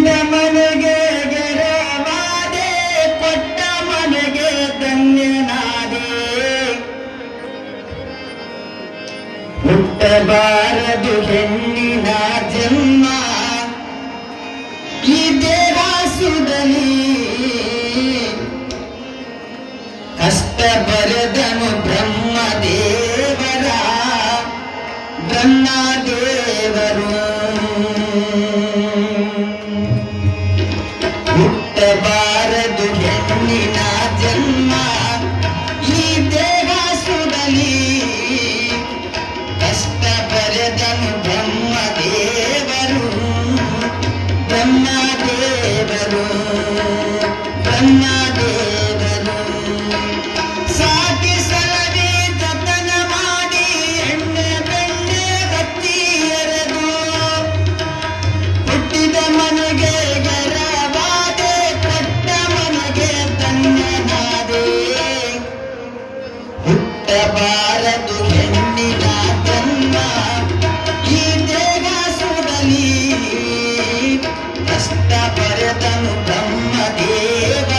ದುಡಿದ ಮನೆಗೆ ಕೊಟ್ಟ ಮನೆಗೆ ಧನ್ಯನಾದೆ. ಹುಟ್ಟಬಾರದು ಹೆಣ್ಣಿನ ಜನ್ಮ ಈ ದೇವಾಸುದಲ್ಲಿ ಕಷ್ಟ ಬರೆದನು ಬ್ರಹ್ಮ ದೇವರ ಬ್ರಹ್ಮಾದ భరతను బ్రహ్మదేవ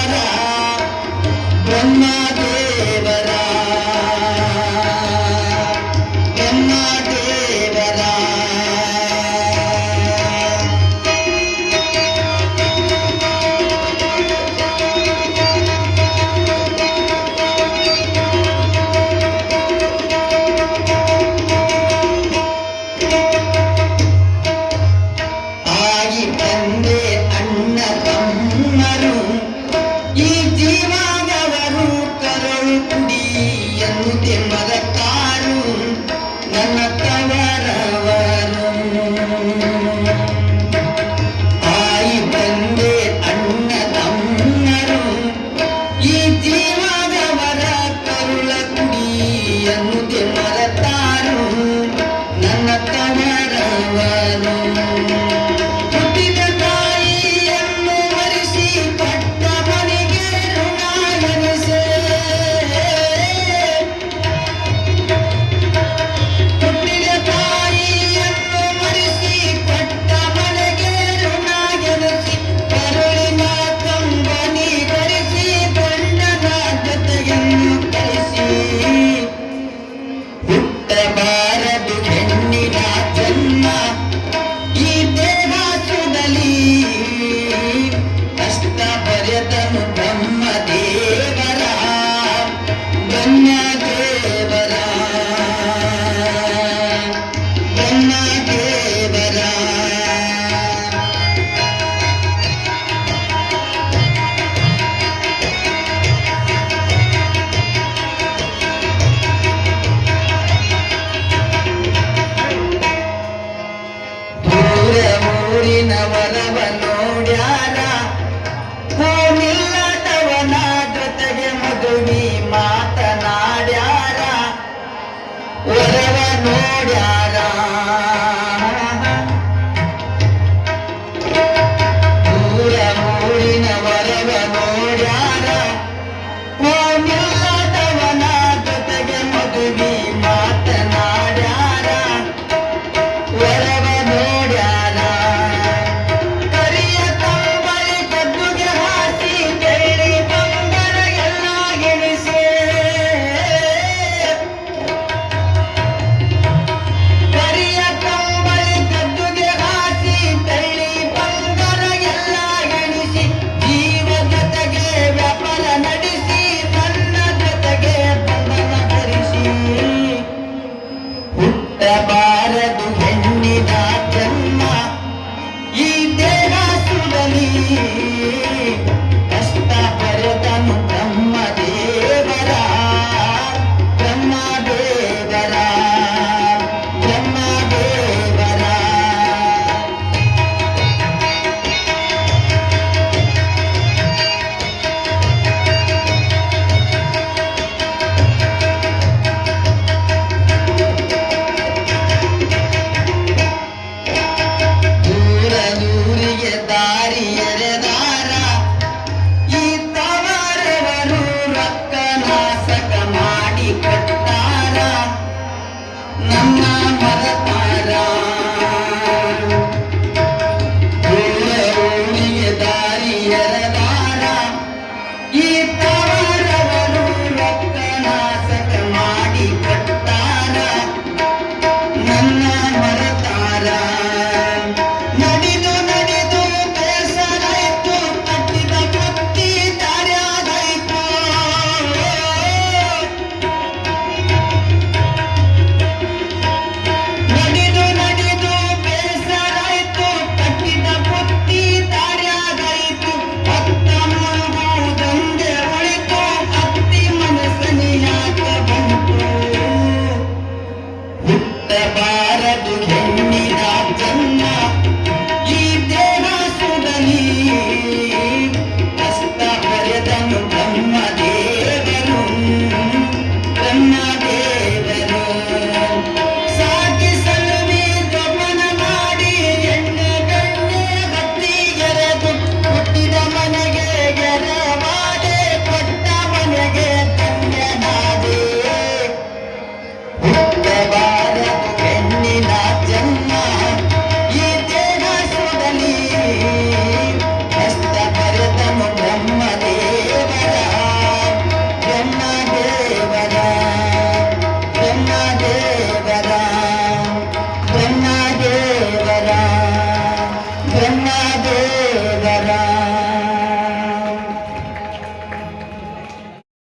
и ನವರವ ನೋಡ್ಯಾನ ಹೋಗಿಲ್ಲದವನ ಜೊತೆಗೆ ಮದುವಿ ಮಾತನಾಡ್ಯಾರ. ವರವ ನೋಡ್ಯಾರ.